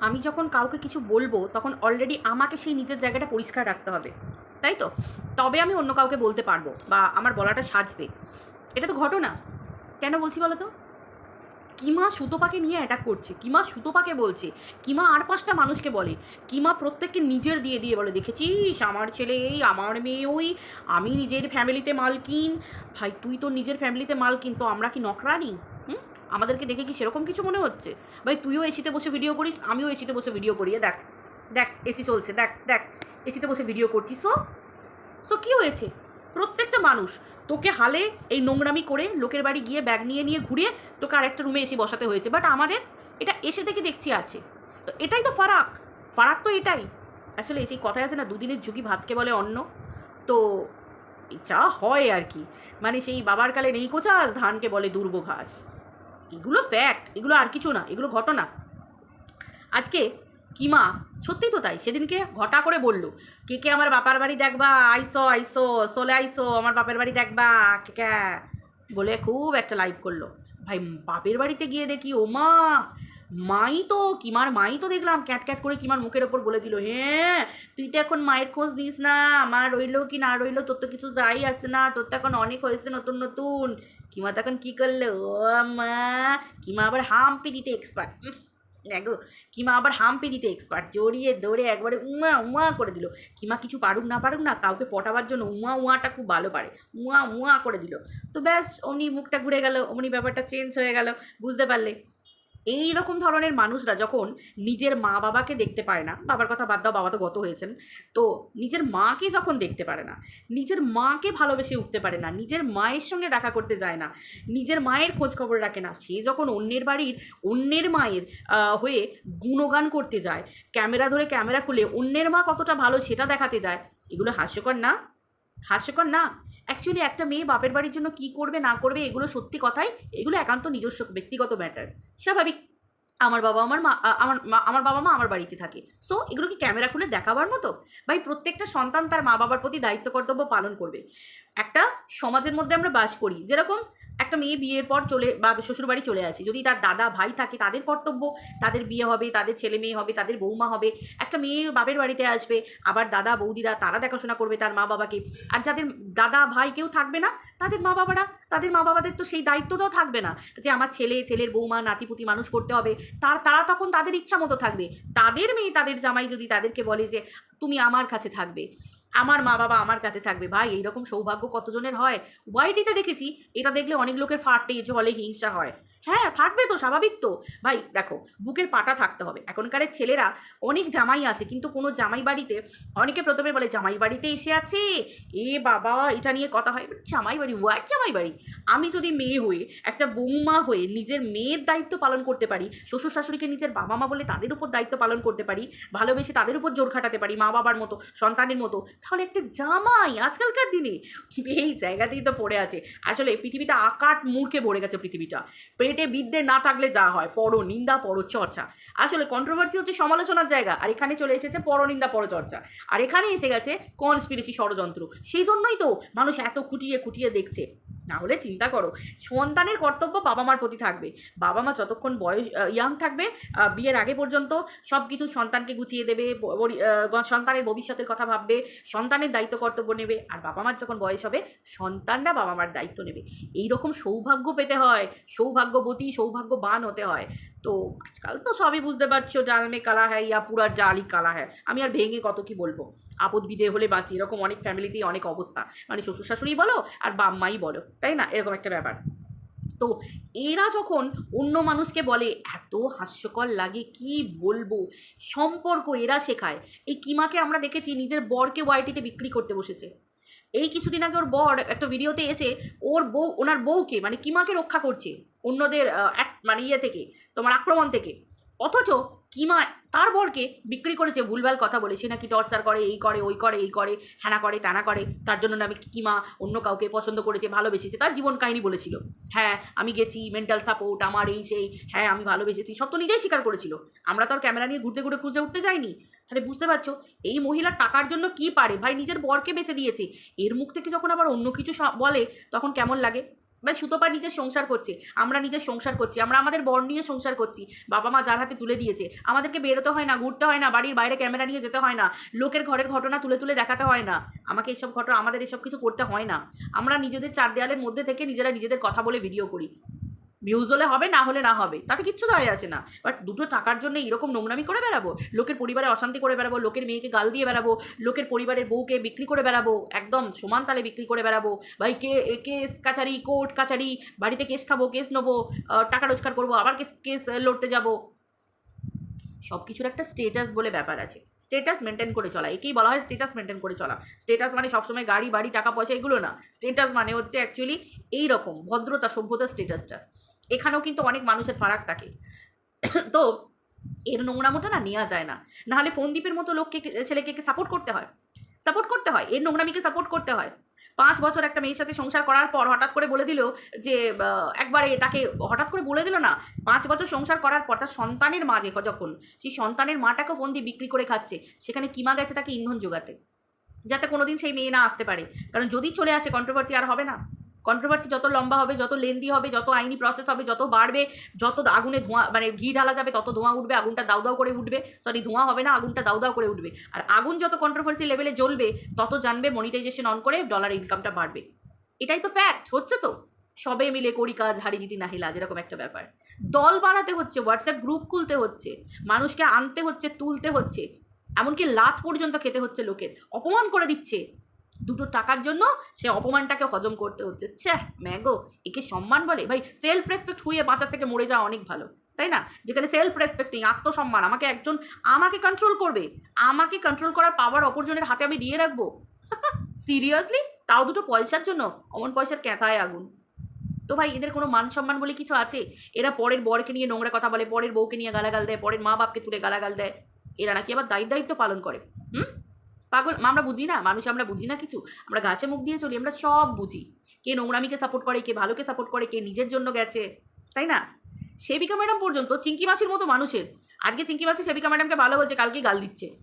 আমি যখন কাউকে কিছু বলব, তখন অলরেডি আমাকে সেই নিজের জায়গাটা পরিষ্কার রাখতে হবে। তাই তো? তবে আমি অন্য কাউকে বলতে পারব বা আমার বলাটা সাজবে। এটা তো ঘটনা। কেন বলছি বলো তো কিমা সুতোপাকে নিয়ে অ্যাটাক করছে। কিমা সুতোপাকে বলছে। কিমা আর পাঁচটা মানুষকে বলে। কিমা প্রত্যেককে নিজের দিয়ে দিয়ে বলে, দেখেছিস? আমার ছেলে এই, আমার মেয়ে ওই। আমি নিজের ফ্যামিলিতে মালকিন। ভাই, তুই তো নিজের ফ্যামিলিতে মালকিন। তো আমরা কি নকরানি আমাদেরকে দেখে কি সেরকম কিছু মনে হচ্ছে? ভাই, তুইও এসিতে বসে ভিডিও করিস, আমিও এসিতে বসে ভিডিও করি। দেখ দেখ এসি চলছে, দেখ দেখ এসিতে বসে ভিডিও করছিস সো সো কী হয়েছে? প্রত্যেকটা মানুষ তোকে হালে এই নোংরামি করে লোকের বাড়ি গিয়ে ব্যাগ নিয়ে নিয়ে ঘুরিয়ে তোকে আরেকটা রুমে এসে বসাতে হয়েছে। বাট আমাদের এটা এসে থেকে দেখছি আছে। তো এটাই তো ফারাক। ফারাক তো এটাই। আসলে সেই কথায় আছে না, দুদিনের ঝুঁকি ভাতকে বলে অন্ন। তো যা হয় আর কি। মানে সেই বাবার কালে নেই কোচাস, ধানকে বলে দুর্ব ঘাস। এগুলো ফ্যাক্ট এগুলো আর কিছু না, এগুলো ঘটনা। আজকে কিমা, সত্যি তো তাই, সেদিনকে ঘটা করে বলল, কে কে আমার বাপার বাড়ি দেখবা? আইসো আইসো, চলে আইসো, আমার বাপের বাড়ি দেখবা? কে কে? বলে খুব একটা লাইভ করল। ভাই, বাপের বাড়িতে গিয়ে দেখি, ও মা, মাই তো, কিমার মাই তো দেখলাম, ক্যাট ক্যাট করে কিমার মুখের ওপর বলে দিল হ্যাঁ তুই তো এখন মায়ের খোঁজ নিস না, আমার রইল কি না রইল, তোর তো কিছু যাই আসে না, তোর তো এখন অনেক হয়েছে নতুন নতুন। কিমা তখন কী করল ও মা কিমা আবার হাম্পি দিতে এক্সপার্ট দেখো কিমা আবার হাম্পি দিতে এক্সপার্ট জড়িয়ে দৌড়ে একবারে উমা উমা করে দিল কিমা কিছু পারুক না পারুক না কাউকে পটাবার জন্য উমা উমাটা খুব ভালো পারে উমা উমা করে দিল তো ব্যাস অমনি মুখটা ঘুরে গেল অমনি ব্যাপারটা চেঞ্জ হয়ে গেল বুঝতে পারলে এই রকম ধরনের মানুষরা যখন নিজের মা বাবাকে দেখতে পায় না, বাবার কথা বাদ দাও, বাবা তো গত হয়েছেন, তো নিজের মাকে যখন দেখতে পারে না, নিজের মাকে ভালোবেসে উঠতে পারে না, নিজের মায়ের সঙ্গে দেখা করতে যায় না, নিজের মায়ের খোঁজ খবর রাখে না, সে যখন অন্যের বাড়ির অন্যের মায়ের হয়ে গুণগান করতে যায়, ক্যামেরা ধরে ক্যামেরা খুলে অন্যের মা কতটা ভালো সেটা দেখাতে যায়, এগুলো হাস্যকর না? হাস্যকর না? অ্যাকচুয়ালি একটা মেয়ে বাপের বাড়ির জন্য কি করবে, না করবে, এগুলো সত্যি কথাই, এগুলো একান্ত নিজস্ব ব্যক্তিগত ম্যাটার স্বাভাবিক, আমার বাবা আমার মা আমার মা, আমার বাবা মা আমার বাড়িতে থাকে। সো এগুলো কি ক্যামেরা খুলে দেখাবার মতো? ভাই, প্রত্যেকটা সন্তান তার মা বাবার প্রতি দায়িত্ব কর্তব্য পালন করবে। একটা সমাজের মধ্যে আমরা বাস করি, যেরকম একটা মেয়ে বিয়ের পর চলে বা শ্বশুরবাড়ি চলে আসে। যদি তার দাদা ভাই থাকে, তাদের কর্তব্য, তাদের বিয়ে হবে, তাদের ছেলে মেয়ে হবে, তাদের বৌমা হবে, একটা মেয়ে বাপের বাড়িতে আসবে, আবার দাদা বৌদিরা তারা দেখাশোনা করবে তার মা বাবাকে। আর যাদের দাদা ভাই কেউ থাকবে না, তাদের মা বাবারা, তাদের মা বাবাদের তো সেই দায়িত্বটাও থাকবে না যে আমার ছেলে, ছেলের বৌমা, নাতিপুতি মানুষ করতে হবে। তার, তারা তখন তাদের ইচ্ছা মতো থাকবে। তাদের মেয়ে, তাদের জামাই যদি তাদেরকে বলে যে, তুমি আমার কাছে থাকবে। আমার মা বাবা আমার কাছে থাকবে। ভাই, এইরকম সৌভাগ্য কতজনের হয়? ওয়াইটিতে দেখেছি। এটা দেখলে অনেক লোকের ফাটে, জলে হিংসা হয়। হ্যাঁ ফাটবে তো, স্বাভাবিক তো। ভাই, দেখো, বুকের পাটা থাকতে হবে। এখনকারের ছেলেরা অনেক জামাই আছে, কিন্তু কোনো জামাই বাড়িতে, অনেকে প্রথমে বলে, জামাই বাড়িতে এসে আছে? এ বাবা, এটা নিয়ে কথা হয়। জামাই বাড়ি হোয়াট জামাই বাড়ি? আমি যদি মেয়ে হয়ে, একটা বৌমা হয়ে নিজের মেয়ের দায়িত্ব পালন করতে পারি, শ্বশুর শাশুড়িকে নিজের বাবা মা বলে তাদের উপর দায়িত্ব পালন করতে পারি, ভালোবেসে তাদের উপর জোর খাটাতে পারি, মা বাবার মতো, সন্তানের মতো, তাহলে একটা জামাই আজকালকার দিনে? এই জায়গাতেই তো পড়ে আছে। আসলে পৃথিবীতে আকাট মূর্খে ভরে গেছে পৃথিবীটা। পেটে বিদ্যে না থাকলে যা হয়। পরো নিন্দা পরো চর্চা। আসলে কন্ট্রোভার্সি হচ্ছে সমালোচনার জায়গা, আর এখানে চলে এসেছে পরনিন্দা পরচর্চা আর এখানে এসে গেছে কনস্পিরেসি ষড়যন্ত্র। সেই জন্যই তো মানুষ এত খুঁটিয়ে খুঁটিয়ে দেখছে। না হলে চিন্তা করো। সন্তানের কর্তব্য বাবা মার প্রতি থাকবে। বাবা মা যতক্ষণ বয়স ইয়াং থাকবে বিয়ের আগে পর্যন্ত সব কিছু সন্তানকে গুছিয়ে দেবে সন্তানের ভবিষ্যতের কথা ভাববে, সন্তানের দায়িত্ব কর্তব্য নেবে, আর বাবা মার যখন বয়স হবে, সন্তানরা বাবা মার দায়িত্ব নেবে। এই রকম সৌভাগ্য পেতে হয়, সৌভাগ্যবতী, সৌভাগ্যবান হতে হয়। তো আজকাল তো সবই বুঝতে পারছ জাল মে কালা হ্যায় ইয়া পুরা জালই কালা হ্যায়। আমি আর ভেঙে কত কি বলব? আপদ বিদে হলে বাঁচি, এরকম অনেক ফ্যামিলিতেই অনেক অবস্থা। মানে শ্বশুর শাশুড়ি বলো আর বাম্মাই বলো, তাই না? এরকম একটা ব্যাপার। তো এরা যখন অন্য মানুষকে বলে, এত হাস্যকর লাগে, কি বলব? সম্পর্ক এরা শেখায়। এই কিমাকে আমরা দেখেছি, নিজের বরকে ওয়াইটিতে বিক্রি করতে বসেছে। এই কিছুদিন আগে ওর বর একটা ভিডিওতে এসে, ওর বউ, ওনার বউকে মানে কিমাকে রক্ষা করছে, অন্যদের এক মানে ইয়ে থেকে তোমার আক্রমণ থেকে। অথচ কিমা তার বরকে বিক্রি করেছে ভুলভাল কথা বলে। সে নাকি টর্চার করে, এই করে, ওই করে, এই করে, হ্যানা করে, তানা করে। তার জন্য না নাকি কিমা অন্য কাউকে পছন্দ করেছে, ভালোবেসেছে। তার জীবন কাহিনী বলেছিল। হ্যাঁ আমি গেছি মেন্টাল সাপোর্ট আমার এই সেই হ্যাঁ আমি ভালোবেসেছি। সব তো নিজেই স্বীকার করেছিল। আমরা তো আর ক্যামেরা নিয়ে ঘুরতে ঘুরে খুঁজে উঠতে যাইনি। তাহলে বুঝতে পারছ, এই মহিলা টাকার জন্য কি পারে? ভাই নিজের বরকে বেঁচে দিয়েছে। এর মুখ থেকে যখন আবার অন্য কিছু বলে, তখন কেমন লাগে? বা সুতোপা নিজের সংসার করছে, আমরা নিজের সংসার করছি, আমরা আমাদের বর নিয়ে সংসার করছি, বাবা মা যার হাতে তুলে দিয়েছে, আমাদেরকে বেরোতে হয় না, ঘুরতে হয় না, বাড়ির বাইরে ক্যামেরা নিয়ে যেতে হয় না, লোকের ঘরের ঘটনা তুলে তুলে দেখাতে হয় না, আমাকে এসব ঘটনা, আমাদের এসব কিছু করতে হয় না, আমরা নিজেদের চার দেয়ালের মধ্যে থেকে নিজেরা নিজেদের কথা বলে ভিডিও করি। ভিউজ হলে হবে, না হলে না হবে, তাতে কিচ্ছু দায় আসে না। বাট দুটো টাকার জন্য এরকম নোংরামি করে বেড়াবো? লোকের পরিবারে অশান্তি করে বেড়াবো, লোকের মেয়েকে গাল দিয়ে বেড়াবো, লোকের পরিবারের বউকে বিক্রি করে বেড়াবো, একদম সমান তালে বিক্রি করে বেড়াবো। ভাই, কে কেস কাছারি কোর্ট কাছারি বাড়িতে কেস খাব, কেস নেব টাকা রোজগার করব, আবার কেস কেস লড়তে যাব। সব কিছুর একটা স্টেটাস বলে ব্যাপার আছে। স্টেটাস মেনটেন করে চলা, একেই বলা হয় স্টেটাস মেনটেন করে চলা। স্টেটাস মানে সবসময় গাড়ি, বাড়ি, টাকা, পয়সা, এগুলো না। স্টেটাস মানে হচ্ছে অ্যাকচুয়ালি এই রকম ভদ্রতা, সভ্যতা স্টেটাসটা এখানেও কিন্তু অনেক মানুষের ফারাক থাকে। তো এর নোংরামোটা না নেওয়া যায় না। নাহলে ফোনদ্বীপের মতো লোককে, ছেলেকে সাপোর্ট করতে হয়? সাপোর্ট করতে হয়। এর নোংরামিকে সাপোর্ট করতে হয়। পাঁচ বছর একটা মেয়ের সাথে সংসার করার পর হঠাৎ করে বলে দিল যে একবারে তাকে হঠাৎ করে বলে দিল না, পাঁচ বছর সংসার করার পর তার সন্তানের মা যে যখন, সেই সন্তানের মাটাকে ফোন দিয়ে বিক্রি করে খাচ্ছে। সেখানে কিমা গেছে তাকে ইন্ধন যোগাতে। যাতে কোনোদিন সেই মেয়ে না আসতে পারে। কারণ যদি চলে আসে কন্ট্রোভার্সি আর হবে না। কন্ট্রোভার্সি যত লম্বা হবে, যত লেন্দি হবে, যত আইনি প্রসেস হবে, যত বাড়বে, যত আগুনে ধোঁয়া মানে ঘি ঢালা যাবে, তত ধোঁয়া উঠবে, আগুনটা দাউ দাউ করে উঠবে। সরি ধোঁয়া হবে না, আগুনটা দাউ দাউ করে উঠবে। আর আগুন যত কন্ট্রোভার্সি লেভেলে জ্বলবে, তত জানবে মনিটাইজেশন অন করে ডলার ইনকামটা বাড়বে। এটাই তো ফ্যাক্ট হচ্ছে তো? সবে মিলে করি কাজ, হারি জিতি নাহি লাজ, এরকম একটা ব্যাপার। দল বাড়াতে হচ্ছে হোয়াটসঅ্যাপ গ্রুপ খুলতে হচ্ছে, মানুষকে আনতে হচ্ছে, তুলতে হচ্ছে, এমনকি লাত পর্যন্ত খেতে হচ্ছে লোকের। অপমান করে দিচ্ছে। দুটো টাকার জন্য সে অপমানটাকে হজম করতে হচ্ছে। ছ্যাঃ ম্যাগো, একে সম্মান বলে? ভাই সেলফ রেসপেক্ট হয়ে বাঁচার থেকে মরে যাওয়া অনেক ভালো, তাই না? যেখানে সেলফ রেসপেক্ট আত্মসম্মান, আমাকে একজন, আমাকে কন্ট্রোল করবে। আমাকে কন্ট্রোল করার পাওয়ার অপরজনের হাতে আমি দিয়ে রাখব। সিরিয়াসলি তাও দুটো পয়সার জন্য? অমন পয়সার ক্যাঁথায় আগুন। তো ভাই, এদের কোনো মান সম্মান বলে কিছু আছে? এরা পরের বরকে নিয়ে নোংরা কথা বলে, পরের বউকে নিয়ে গালাগাল দেয়, পরের মা বাপকে তুলে গালাগাল দেয়। এরা নাকি আবার দায়িত্ব পালন করে, হুম? পাগল আমরা বুঝি না, মানুষ আমরা বুঝি না কিছু। আমরা ঘাসে মুখ দিয়ে চলি, আমরা সব বুঝি। কে নোংরামিকে সাপোর্ট করে, কে ভালোকে সাপোর্ট করে, কে নিজের জন্য গেছে, তাই না? সেবিকা ম্যাডাম পর্যন্ত চিঙ্কি মাসির মতো মানুষের। আজকে চিঙ্কি মাসি সেবিকা ম্যাডামকে ভালো বলছে কালকে গাল দিচ্ছে।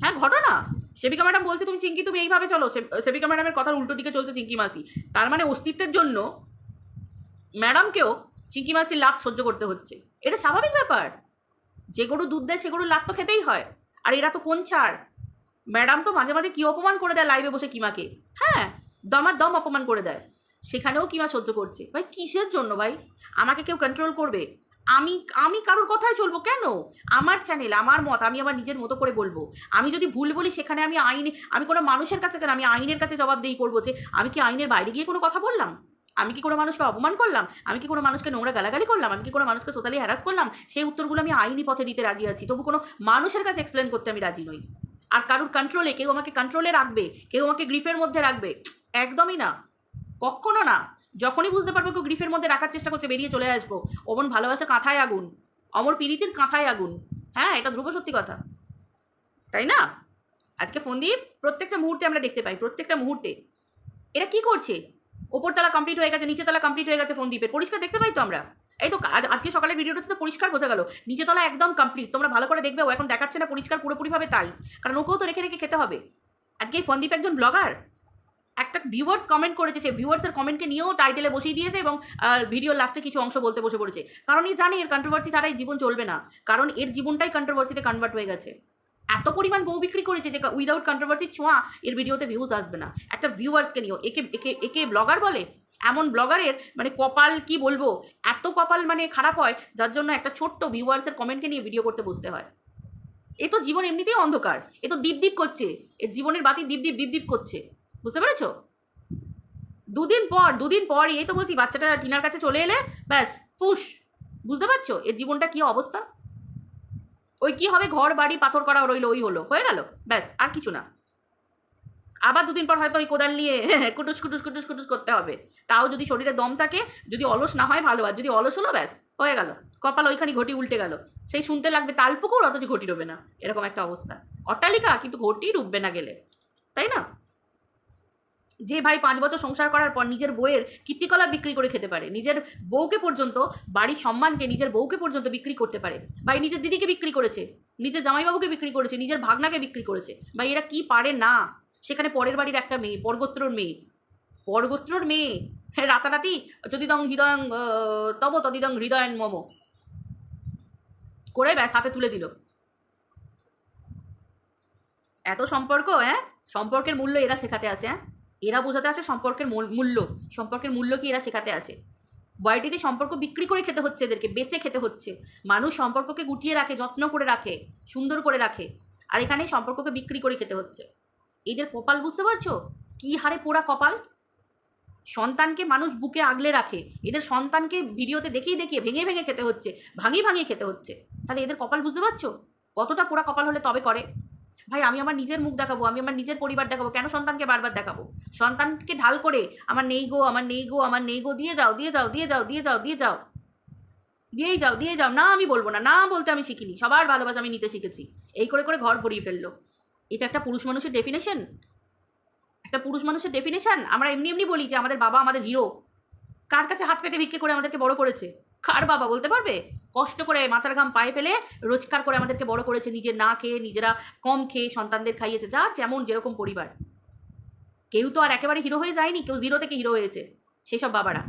হ্যাঁ ঘটনা। সেবিকা ম্যাডাম বলছে, তুমি চিঙ্কি, তুমি এইভাবে চলো। সেবিকা ম্যাডামের কথার উল্টো দিকে চলছে চিঙ্কি মাসি। তার মানে অস্তিত্বের জন্য ম্যাডামকেও চিঙ্কি মাসির লাভ সহ্য করতে হচ্ছে। এটা স্বাভাবিক ব্যাপার। যে গরু দুধ দেয়, সে গরুর লাভ তো খেতেই হয়। আর এরা তো কোন ছাড়? ম্যাডাম তো মাঝে মাঝে কী অপমান করে দেয় লাইভে বসে কিমাকে? হ্যাঁ দমার দম অপমান করে দেয়। সেখানেও কিমা সহ্য করছে। ভাই, কিসের জন্য ভাই? আমাকে কেউ কন্ট্রোল করবে? আমি আমি কারোর কথায় চলবো কেন? আমার চ্যানেল আমার মত, আমি আমার নিজের মতো করে বলব। আমি যদি ভুল বলি, সেখানে আমি আইনে, আমি কোনো মানুষের কাছে কেন, আমি আইনের কাছে জবাবদেহি করব যে, আমি কি আইনের বাইরে গিয়ে কোনো কথা বললাম? আমি কি কোনো মানুষকে অপমান করলাম? আমি কি কোনো মানুষকে নোংরা গালাগালি করলাম? আমি কি কোনো মানুষকে সোশ্যালি হ্যারাস করলাম? সেই উত্তরগুলো আমি আইনি পথে দিতে রাজি আছি। তবু কোনো মানুষের কাছে এক্সপ্লেন করতে আমি রাজি নই। আর কারুর কন্ট্রোলে কেউ আমাকে কন্ট্রোলে রাখবে, কেউ আমাকে গ্রিফের মধ্যে রাখবে, একদমই না। কখনো না। যখনই বুঝতে পারব কেউ গ্রিফের মধ্যে রাখার চেষ্টা করছে, বেরিয়ে চলে আসব। অমন ভালোবাসা কাঁথায় আগুন। অমর পিরিতির কাঁথায় আগুন। হ্যাঁ এটা ধ্রুব সত্যি কথা। তাই না? আজকে ফোন দিয়ে প্রত্যেকটা মুহূর্তে আমরা দেখতে পাই, প্রত্যেকটা মুহূর্তে। এরা কি করছে? ওপরতলা কমপ্লিট হয়ে গেছে, নিচেতলা কমপ্লিট হয়ে গেছে ফোন দ্বীপের পরিষ্কার দেখতে পাই তো আমরা? এই তো আজ, আজকে সকালে ভিডিওটাতে তো পরিষ্কার বোঝা গেল। নিচেতলা একদম কমপ্লিট তোমরা ভালো করে দেখবে, ও এখন দেখাচ্ছে না পরিষ্কার, পুরোপুরিভাবে তাই। কারণ ওকেও তো রেখে রেখে খেতে হবে। আজকে এই ফন্দীপ একজন ব্লগার একটা ভিউয়ার্স কমেন্ট করেছে, সে ভিউয়ার্সের কমেন্টকে নিয়েও টাইটেলে বসিয়ে দিয়েছে এবং ভিডিওর লাস্টে কিছু অংশ বলতে বসে পড়েছে। কারণ এই জানে, এর কন্ট্রোভার্সি ছাড়া এই জীবন চলবে না। কারণ এর জীবনটাই কন্ট্রোভার্সিতে কনভার্ট হয়ে গেছে। এত পরিমাণ বউ বিক্রি করেছে যে উইদাউট কন্ট্রোভার্সি ছোঁয়া, এর ভিডিওতে ভিউজ আসবে না। একটা ভিউয়ার্সকে নিয়েও, একে একে একে ব্লগার বলে? এমন ব্লগারের মানে কপাল কি বলব, এত কপাল মানে খারাপ হয়, যার জন্য একটা ছোট্ট ভিউয়ার্সের কমেন্টকে নিয়ে ভিডিও করতে বসতে হয়। এ তো জীবন এমনিতেই অন্ধকার, এ তো দীপ দীপ করছে এর জীবনের বাতি দীপ দীপ করছে, বুঝতে পেরেছ? দুদিন পর দুদিন পর এই তো বলছি, বাচ্চাটা টিনার কাছে চলে এলে, ব্যাস, ফুস, বুঝতে পারছ? এর জীবনটা কি অবস্থা? ওই কি হবে, ঘর, বাড়ি, পাথর করা রইল, ওই হলো, হয়ে গেল, ব্যাস, আর কিছু না। আবার দুদিন পর হয়তো ওই কোদাল নিয়ে কুটুস কুটুস কুটুস কুটুস করতে হবে। তাও যদি শরীরে দম থাকে, যদি অলস না হয়, ভালো। আর যদি অলস হলো, ব্যাস, হয়ে গেল। কপাল ওইখানে ঘটি উল্টে গেল। সেই শুনতে লাগবে তালপুকুর অথচ ঘটি ডুবে না। এরকম একটা অবস্থা। অট্টালিকা, কিন্তু ঘটি ডুববে না গেলে। তাই না? যে ভাই পাঁচ বছর সংসার করার পর নিজের বউয়ের কীর্তিকলা বিক্রি করে খেতে পারে, নিজের বউকে পর্যন্ত, বাড়ির সম্মানকে নিজের বউকে পর্যন্ত বিক্রি করতে পারে ভাই নিজের দিদিকে বিক্রি করেছে, নিজের জামাইবাবুকে বিক্রি করেছে, নিজের ভাগনাকে বিক্রি করেছে ভাই এরা কি পারে না? সেখানে পরের বাড়ির একটা মেয়ে, পরগোত্রর মেয়ে। পরগোত্রর মেয়ে? হ্যাঁ রাতারাতি। যদি দং হৃদয়ং তব তদিদং হৃদয়ন মম। করে ব্যাস, হাতে তুলে দিল। এত সম্পর্ক হ্যাঁ? সম্পর্কের মূল্য এরা শেখাতে আছে হ্যাঁ? এরা বোঝাতে আছে সম্পর্কের মূল্য। সম্পর্কের মূল্য কি এরা শেখাতে আছে বয়টিতে সম্পর্ক বিক্রি করে খেতে হচ্ছে এদেরকে, বেচে খেতে হচ্ছে। মানুষ সম্পর্ককে গুটিয়ে রাখে, যত্ন করে রাখে, সুন্দর করে রাখে। আর এখানে সম্পর্ককে বিক্রি করে খেতে হচ্ছে। এদের কপাল বুঝতে পারছ? কি হারে পোড়া কপাল? সন্তানকে মানুষ বুকে আগলে রাখে। এদের সন্তানকে ভিডিওতে দেখিয়ে দেখিয়ে ভেঙে ভেঙে খেতে হচ্ছে ভাঙিয়ে ভাঙিয়ে খেতে হচ্ছে। তাহলে এদের কপাল বুঝতে পারছ? কতটা পোড়া কপাল হলে তবে করে? ভাই, আমি আমার নিজের মুখ দেখাবো, আমি আমার নিজের পরিবার দেখাবো, কেন সন্তানকে বারবার দেখাবো? সন্তানকে ঢাল করে, আমার নেই গো, আমার নেই গো, আমার নেই গো, দিয়ে যাও দিয়ে যাও দিয়ে যাও দিয়ে যাও দিয়ে যাও, দিয়েই যাও দিয়ে যাও। না, আমি বলব না না বলতে আমি শিখিনি, সবার ভালোবাসা আমি নিতে শিখেছি। এই করে করে ঘর ভরিয়ে ফেলল। এটা একটা পুরুষ মানুষের ডেফিনেশন একটা পুরুষ মানুষের ডেফিনেশন আমরা এমনি এমনি বলি যে আমাদের বাবা আমাদের হিরো কার কাছে হাত পেতে ভিক্ষে করে আমাদেরকে বড় করেছে? কার বাবা বলতে পারবে? কষ্ট করে মাথার ঘাম পায়ে ফেলে রোজগার করে আমাদেরকে বড় করেছে নিজে না খেয়ে, নিজেরা কম খেয়ে সন্তানদের খাইয়েছে, যার যেমন যেরকম পরিবার। কেউ তো আর একেবারে হিরো হয়ে যায়নি, কেউ জিরো থেকে হিরো হয়েছে, সেসব বাবারা।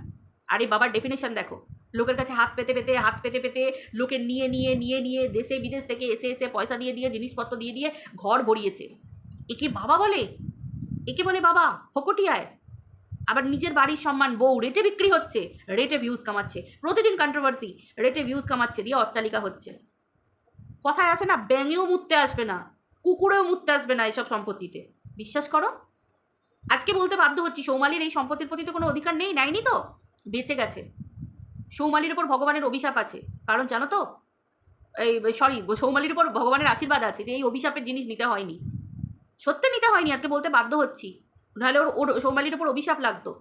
আর এই বাবার ডেফিনেশন দেখো। লোকের কাছে হাত পেতে পেতে, হাত পেতে পেতে লোকের নিয়ে নিয়ে নিয়ে নিয়ে দেশে, বিদেশ থেকে এসে এসে পয়সা দিয়ে দিয়ে, জিনিসপত্র দিয়ে দিয়ে ঘর ভরিয়েছে। একে বাবা বলে? একে বলে বাবা, ফকটিয়ায়। আবার নিজের বাড়ির সম্মান, বউ রেটে বিক্রি হচ্ছে, রেটে ভিউজ কামাচ্ছে, প্রতিদিন কন্ট্রোভার্সি রেটে ভিউজ কামাচ্ছে, দিয়ে অট্টালিকা হচ্ছে। কথায় আছে না, ব্যাঙেও মুততে আসবে না, কুকুরেও মুততে আসবে না এসব সম্পত্তিতে। বিশ্বাস করো? আজকে বলতে বাধ্য হচ্ছি, সৌমালির এই সম্পত্তির প্রতি তো কোনো অধিকার নেই, নেয়নি তো? বেঁচে গেছে। সৌমালির ওপর ভগবানের অভিশাপ আছে। কারণ জানো তো? এই সরি সৌমালির উপর ভগবানের আশীর্বাদ আছে যে এই অভিশাপের জিনিস নিতে হয়নি। সত্যি নিতে হয়নি, আজকে বলতে বাধ্য হচ্ছি। নাহলে ওর ওর সৌমালির উপর অভিশাপ লাগতো।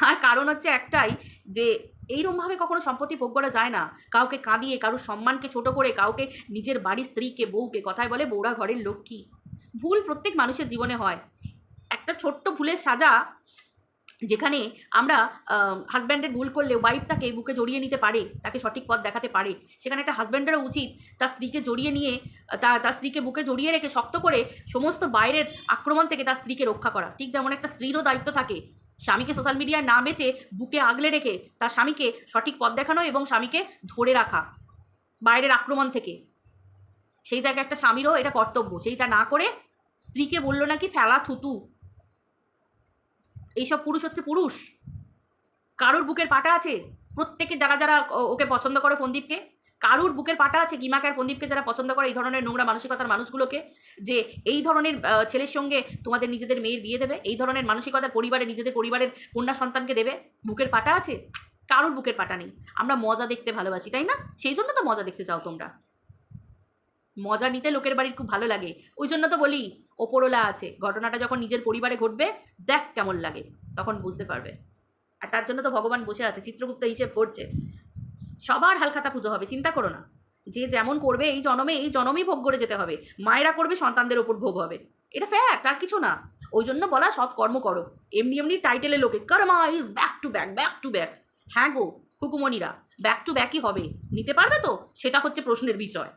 তার কারণ হচ্ছে একটাই যে এইরমভাবে কখনো সম্পত্তি ভোগ করা যায় না। কাউকে কাঁদিয়ে, কারোর সম্মানকে ছোট করে, কাউকে নিজের বাড়ির স্ত্রীকে, বউকে কথায় বলে, বউরা ঘরের লক্ষ্মী। ভুল প্রত্যেক মানুষের জীবনে হয়। একটা ছোট্ট ভুলের সাজা যেখানে আমরা হাজব্যান্ডের ভুল করলে ওয়াইফ তাকে বুকে জড়িয়ে নিতে পারে, তাকে সঠিক পথ দেখাতে পারে। সেখানে একটা হাজব্যান্ডেরও উচিত তার স্ত্রীকে জড়িয়ে নিয়ে, তা, তার স্ত্রীকে বুকে জড়িয়ে রেখে শক্ত করে সমস্ত বাইরের আক্রমণ থেকে তার স্ত্রীকে রক্ষা করা। ঠিক যেমন একটা স্ত্রীরও দায়িত্ব থাকে, স্বামীকে সোশ্যাল মিডিয়ায় না বেচে বুকে আগলে রেখে তার স্বামীকে সঠিক পথ দেখানো এবং স্বামীকে ধরে রাখা বাইরের আক্রমণ থেকে। সেই জায়গায় একটা স্বামীরও এটা কর্তব্য, সেইটা না করে স্ত্রীকে বলল নাকি, ফেলা থুতু। এইসব পুরুষ হচ্ছে পুরুষ। কারুর বুকের পাটা আছে? প্রত্যেকে যারা যারা ওকে পছন্দ করে ফন্দীপকে, কারুর বুকের পাটা আছে কিমাকে আর ফন্দীপকে যারা পছন্দ করে এই ধরনের নোংরা মানসিকতার মানুষগুলোকে? যে এই ধরনের ছেলের সঙ্গে তোমাদের নিজেদের মেয়ের বিয়ে দেবে, এই ধরনের মানসিকতার পরিবারে নিজেদের পরিবারের কন্যা সন্তানকে দেবে, বুকের পাটা আছে? কারুর বুকের পাটা নেই। আমরা মজা দেখতে ভালোবাসি, তাই না? সেই জন্য তো মজা দেখতে চাও তোমরা। মজা নিতে লোকের বাড়ির খুব ভালো লাগে। ওই জন্য তো বলি ওপরওলা আছে। ঘটনাটা যখন নিজের পরিবারে ঘটবে, দেখ কেমন লাগে, তখন বুঝতে পারবে। আর তার জন্য তো ভগবান বসে আছে, চিত্রগুপ্ত হিসেব করছে। সবার হালখাতা পুজো হবে, চিন্তা করো না। যে যেমন করবে, এই জনমে, এই জনমেই ভোগ করে যেতে হবে। মায়েরা করবে, সন্তানদের ওপর ভোগ হবে। এটা ফ্যাক্ট আর কিছু না। ওই জন্য বলা সৎ কর্ম করো। এমনি এমনি টাইটেলের লোকে karma is back to back back to back হ্যাঁ গো, কুকুমণিরা ব্যাক টু ব্যাকই হবে। নিতে পারবে তো? সেটা হচ্ছে প্রশ্নের বিষয়।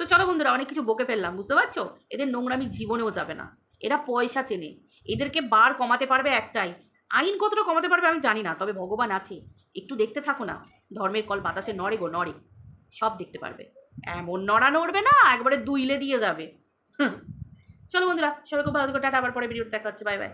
তো চলো বন্ধুরা, অনেক কিছু বকে ফেললাম, বুঝতে পারছ? এদের নোংরামি জীবনেও যাবে না। এরা পয়সা চেনে। এদেরকে বার কমাতে পারবে একটাই। আইন কতটা কমাতে পারবে আমি জানি না, তবে ভগবান আছে। একটু দেখতে থাকো না। ধর্মের কল বাতাসে নড়ে গো, নড়ে। সব দেখতে পারবে। এমন নড়া নড়বে না, একবারে দুইলে দিয়ে যাবে। চলো বন্ধুরা, সবাই খুব ভালো থেকো, টাটা, আবার পরে ভিডিওতে দেখা হচ্ছে। Bye bye